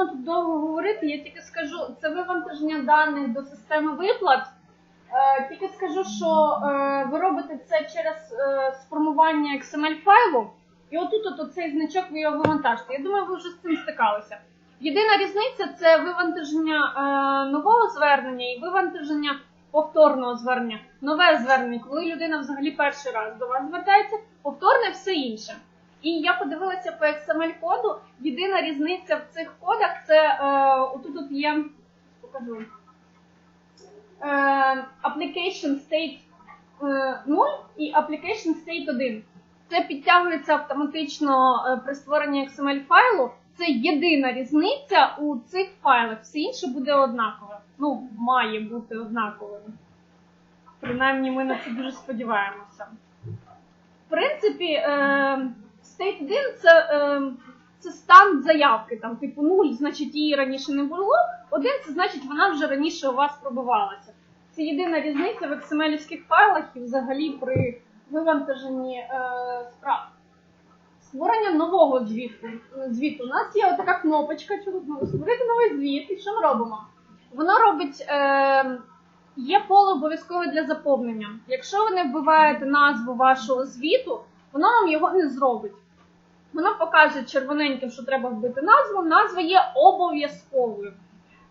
будемо тут довго говорити, я тільки скажу, це вивантаження даних до системи виплат. Е, Тільки скажу, що е, ви робите це через е, сформування XML файлу, і отут от цей значок ви його вивантажите. Я думаю, ви вже з цим стикалися. Єдина різниця це вивантаження нового звернення і вивантаження повторного звернення. Нове звернення, коли людина взагалі перший раз до вас звертається, повторне все інше. І я подивилася по XML-коду. Єдина різниця в цих кодах це е, отут от є. Покажу. Е, application state е, 0 і application state 1. Це підтягується автоматично е, при створенні XML файлу. Це єдина різниця у цих файлах. Все інше буде однакове. Ну, має бути однаковим. Принаймні, ми на це дуже сподіваємося. В принципі, е, State 1 це, е, це стан заявки. Там, типу, 0, значить її раніше не було. Один це значить, вона вже раніше у вас пробувалася. Це єдина різниця в XML-івських файлах і взагалі при вивантаженні е, справ. Створення нового звіту. звіту. У нас є така кнопочка, створити новий звіт. І що ми робимо? Воно робить. Е, Є поле обов'язкове для заповнення. Якщо ви не вбиваєте назву вашого звіту, воно вам його не зробить. Воно покаже червоненьким, що треба вбити назву. Назва є обов'язковою.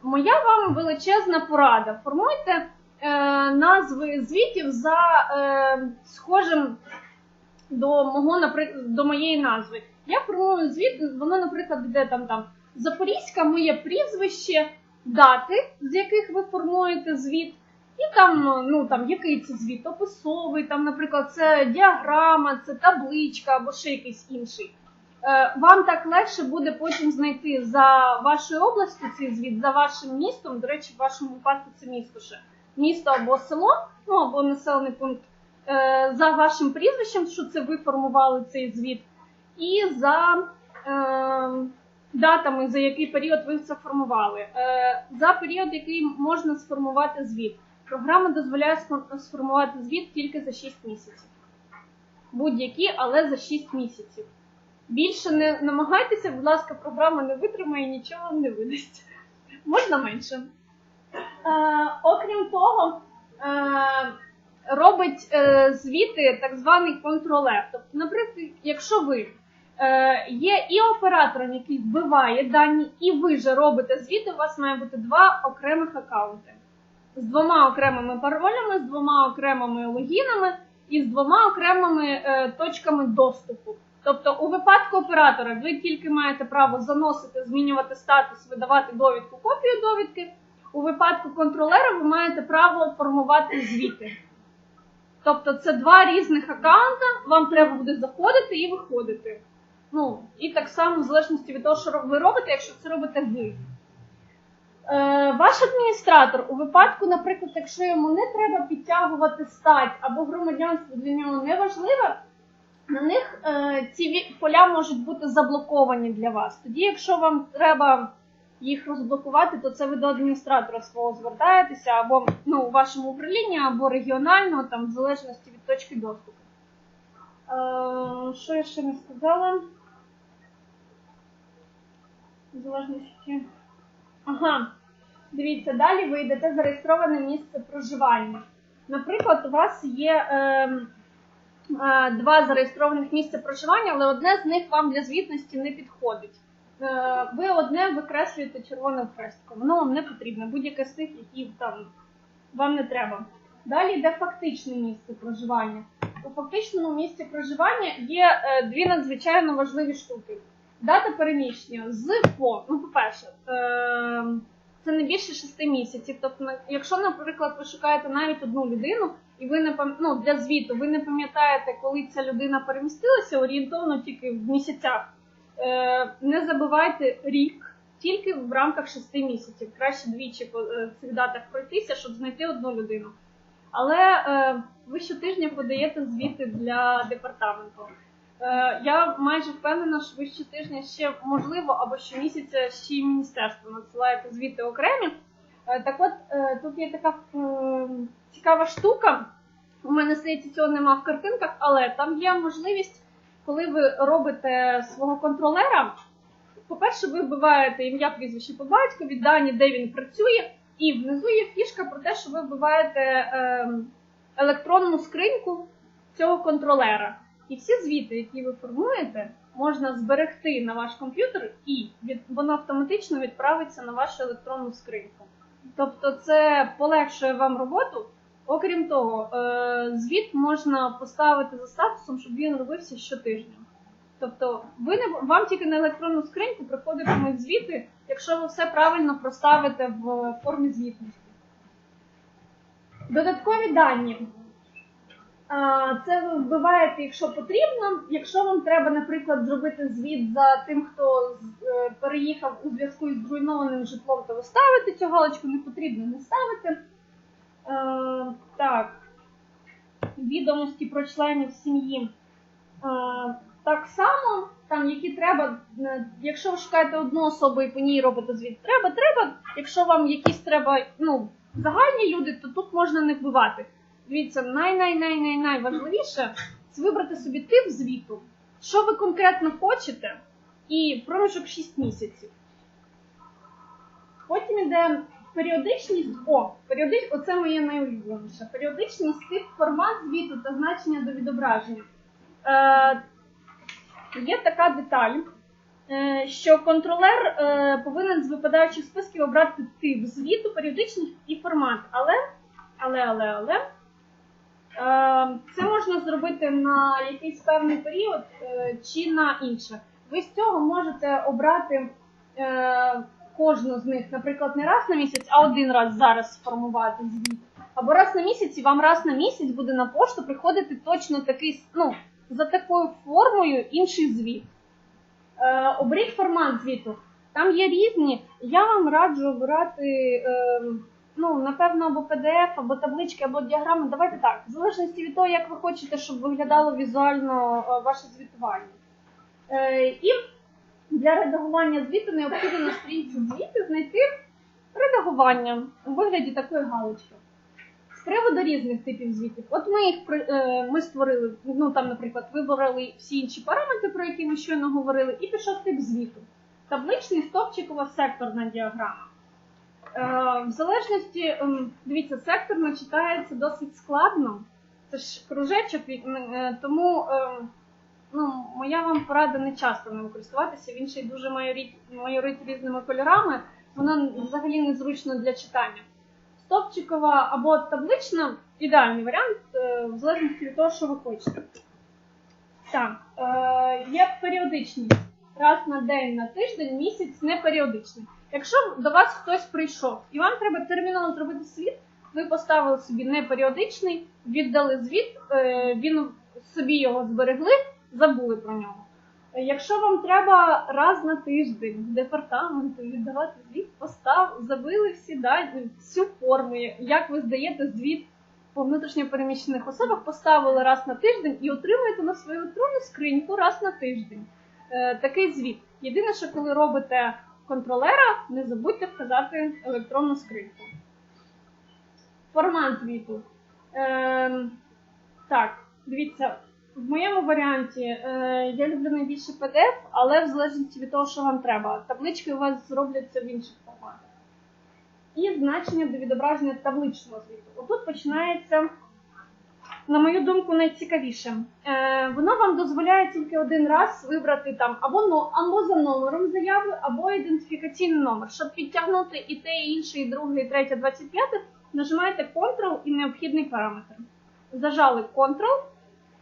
Моя вам величезна порада. Формуйте е, назви звітів за е, схожим до мого, до моєї назви. Я формую звіт, воно, наприклад, йде там там Запорізька, моє прізвище, дати, з яких ви формуєте звіт. І там, ну там який це звіт, описовий, там, наприклад, це діаграма, це табличка або ще якийсь інший. Е, Вам так легше буде потім знайти за вашою областю цей звіт, за вашим містом. До речі, в вашому випадку це місто ще місто або село, ну або населений пункт, е, за вашим прізвищем, що це ви формували цей звіт, і за е, датами, за який період ви це формували. Е, за період, який можна сформувати звіт. Програма дозволяє сформувати звіт тільки за 6 місяців. Будь-які, але за 6 місяців. Більше не намагайтеся, будь ласка, програма не витримає нічого вам не видасть. Можна менше. Е, окрім того, е, робить е, звіти так званий контролер. Тобто, наприклад, якщо ви є і оператором, який вбиває дані, і ви же робите звіти, у вас має бути два окремих аккаунти з двома окремими паролями, з двома окремими логінами і з двома окремими точками доступу. Тобто, у випадку оператора ви тільки маєте право заносити, змінювати статус, видавати довідку, копію довідки. У випадку контролера ви маєте право формувати звіти. Тобто це два різних аккаунта, вам треба буде заходити і виходити. Ну, і так само, в залежності від того, що ви робите, якщо це робите ви. Е, ваш адміністратор у випадку, наприклад, якщо йому не треба підтягувати стать або громадянство для нього не важливе, на них е, ці поля можуть бути заблоковані для вас. Тоді, якщо вам треба їх розблокувати, то це ви до адміністратора свого звертаєтеся або ну, у вашому управлінні, або регіонально, там, в залежності від точки доступу. Е, що я ще не сказала? В залежності. Ага, дивіться, далі ви йдете зареєстроване місце проживання. Наприклад, у вас є е, е, два зареєстрованих місця проживання, але одне з них вам для звітності не підходить. Е, ви одне викреслюєте червоним хрестиком. Воно вам не потрібно, будь-яке з тих, які там вам не треба. Далі йде фактичне місце проживання. У фактичному місці проживання є е, дві надзвичайно важливі штуки. Дата переміщення з по. Ну, по-перше, е, це не більше 6 місяців. Тобто, якщо, наприклад, ви шукаєте навіть одну людину, і ви не пам... ну, для звіту, ви не пам'ятаєте, коли ця людина перемістилася, орієнтовно тільки в місяцях. Е, не забувайте рік тільки в рамках 6 місяців. Краще двічі по е, цих датах пройтися, щоб знайти одну людину. Але е, ви щотижня подаєте звіти для департаменту. Е, я майже впевнена, що ви щотижня ще можливо або щомісяця ще й міністерство надсилаєте звіти окремі. Е, так от е, тут є така е, цікава штука. У мене здається, цього нема в картинках, але там є можливість, коли ви робите свого контролера, по-перше, ви вбиваєте ім'я, прізвище по батькові, дані, де він працює, і внизу є фішка про те, що ви вбиваєте е, електронну скриньку цього контролера. І всі звіти, які ви формуєте, можна зберегти на ваш комп'ютер, і від, воно автоматично відправиться на вашу електронну скриньку. Тобто це полегшує вам роботу. Окрім того, е, звіт можна поставити за статусом, щоб він робився щотижня. Тобто, ви не вам тільки на електронну скриньку приходитимуть звіти, якщо ви все правильно проставите в формі звітності. Додаткові дані. Це ви вбиваєте, якщо потрібно. Якщо вам треба, наприклад, зробити звіт за тим, хто е, переїхав у зв'язку із зруйнованим житлом, то ви ставите цю галочку, не потрібно, не ставите. Е, Так, відомості про членів сім'ї. Е, Так само, там, які треба, якщо ви шукаєте одну особу і по ній робите звіт, треба, треба. Якщо вам якісь треба, ну, загальні люди, то тут можна не вбивати. Дивіться, най-най-най-най найважливіше це вибрати собі тип звіту, що ви конкретно хочете, і проміжок 6 місяців. Потім іде періодичність. О, періодич... оце моє найулюбленіше. Періодичність, тип, формат звіту та значення до відображення. Е, є така деталь, е, що контролер е, повинен з випадаючих списків обрати тип звіту, періодичність і формат. Але, але, але, але. Е, Це можна зробити на якийсь певний період е, чи на інше. Ви з цього можете обрати е, кожну з них, наприклад, не раз на місяць, а один раз зараз сформувати звіт. Або раз на місяць, і вам раз на місяць буде на пошту приходити точно такий, ну, за такою формою інший звіт. Е, оберіть формат звіту. Там є різні. Я вам раджу обирати. Е, ну, напевно, або PDF, або таблички, або діаграми. Давайте так, в залежності від того, як ви хочете, щоб виглядало візуально е, ваше звітування. Е, і для редагування звіту необхідно на сторінці звіту знайти редагування у вигляді такої галочки. З приводу різних типів звітів. От ми їх е, ми створили, ну там, наприклад, вибрали всі інші параметри, про які ми щойно говорили, і пішов тип звіту. Табличний, стовпчикова, секторна діаграма. Е, В залежності, ем, дивіться, секторно читається досить складно. Це ж кружечок, е, тому ем, ну, моя вам порада не часто ним користуватися. Він ще й дуже майорить, різними кольорами. Воно взагалі незручно для читання. Стопчикова або таблична ідеальний варіант, е, в залежності від того, що ви хочете. Так, є періодичність. Раз на день, на тиждень, місяць не періодичний. Якщо до вас хтось прийшов і вам треба терміново зробити звіт, ви поставили собі неперіодичний, віддали звіт, е, він собі його зберегли, забули про нього. Е, Якщо вам треба раз на тиждень в департаменту віддавати звіт, постав, забили всі дані, всю форму, як ви здаєте звіт по внутрішньопереміщених особах, поставили раз на тиждень і отримуєте на свою електронну скриньку раз на тиждень. Е, такий звіт. Єдине, що коли робите контролера, не забудьте вказати електронну скриньку. Формат звіту. Е, так, дивіться, в моєму варіанті е, я люблю найбільше PDF, але в залежності від того, що вам треба. Таблички у вас зробляться в інших форматах. І значення до відображення табличного звіту. Отут починається, на мою думку, найцікавіше. Е, воно вам дозволяє тільки один раз вибрати там або, но, або за номером заяви, або ідентифікаційний номер. Щоб підтягнути і те, і інше, і друге, і третє, 25, нажимаєте Ctrl і необхідний параметр. Зажали Ctrl,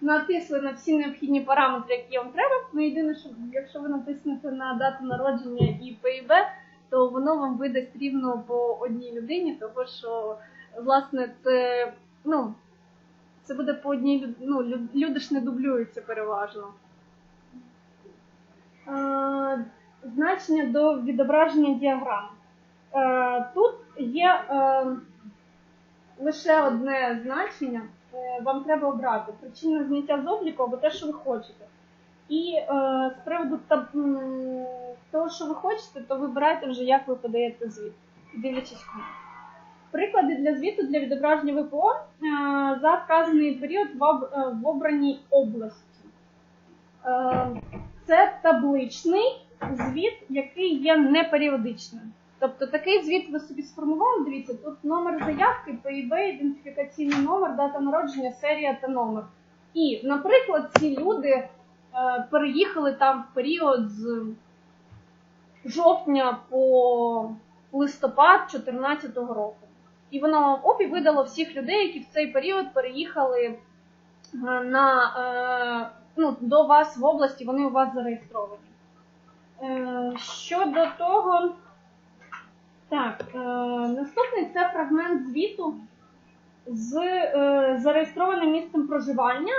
натисли на всі необхідні параметри, які вам треба. Ну, єдине, що якщо ви натиснете на дату народження і ПІБ, то воно вам видасть рівно по одній людині, тому що, власне, це, ну, це буде по одній люд- ну, люди ж не дублюються переважно. Е, значення до відображення діаграм. Е, тут є е, лише одне значення. Е, вам треба обрати причину зняття з обліку або те, що ви хочете. І е, з приводу та, того, що ви хочете, то вибирайте вже, як ви подаєте звіт, дивлячись кому. Приклади для звіту для відображення ВПО е, за вказаний період в, е, обраній області. Е, це табличний звіт, який є неперіодичним. Тобто такий звіт ви собі сформували, дивіться, тут номер заявки, ПІБ, ідентифікаційний номер, дата народження, серія та номер. І, наприклад, ці люди переїхали там в період з жовтня по листопад 2014 року. І воно ОПІ видало всіх людей, які в цей період переїхали е, на, е, ну, до вас в області, вони у вас зареєстровані. Е, щодо того, так, наступний це фрагмент звіту з зареєстрованим місцем проживання,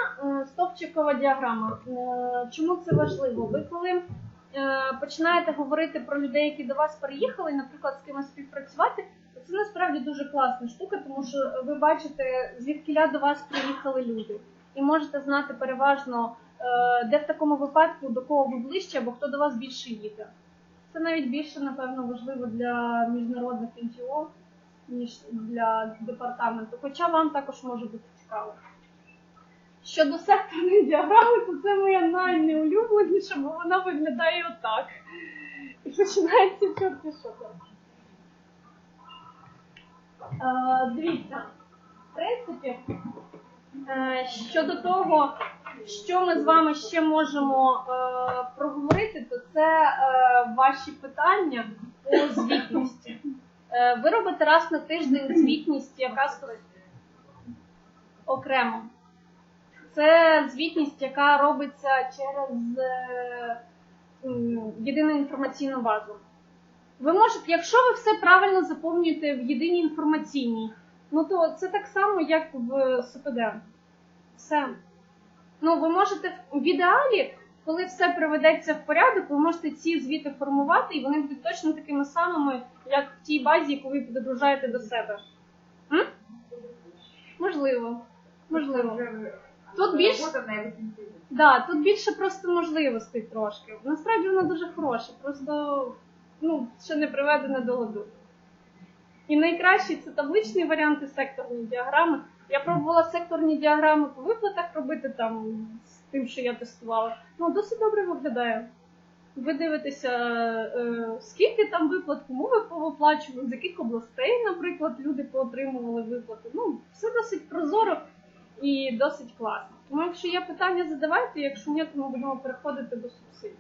стовпчикова діаграма. Чому це важливо? Ви коли починаєте говорити про людей, які до вас переїхали, наприклад, з кимось співпрацювати, це насправді дуже класна штука, тому що ви бачите, звідкиля до вас приїхали люди, і можете знати переважно, е, де в такому випадку до кого ви ближче або хто до вас більше їде. Це навіть більше, напевно, важливо для міжнародних НГО, ніж для департаменту, хоча вам також може бути цікаво. Щодо секторної діаграми, то це моя найнеулюбленіша, бо вона виглядає отак. І починається чорти що. Е, Дивіться, в принципі, е, щодо того, що ми з вами ще можемо е, проговорити, то це ваші питання по звітності. Ви робите раз на тиждень звітність, яка окремо. Це звітність, яка робиться через єдину інформаційну базу. Ви можете, якщо ви все правильно заповнюєте в єдиній інформаційній, ну то це так само, як в СПД. Все. Ну, ви можете в ідеалі, коли все приведеться в порядок, ви можете ці звіти формувати, і вони будуть точно такими самими, як в тій базі, яку ви підгружаєте до себе. М? Можливо. Можливо. Тут більш Да, тут більше просто можливостей трошки. Насправді вона дуже хороша, просто ну, ще не приведена до ладу. І найкращий це табличні варіанти секторної діаграми. Я пробувала секторні діаграми по виплатах робити там з тим, що я тестувала. Ну, досить добре виглядає. Ви дивитеся, е, скільки там виплат, кому ви повиплачували, з яких областей, наприклад, люди поотримували виплати. Ну, все досить прозоро і досить класно. Тому якщо є питання, задавайте, якщо ні, то ми будемо переходити до субсидій.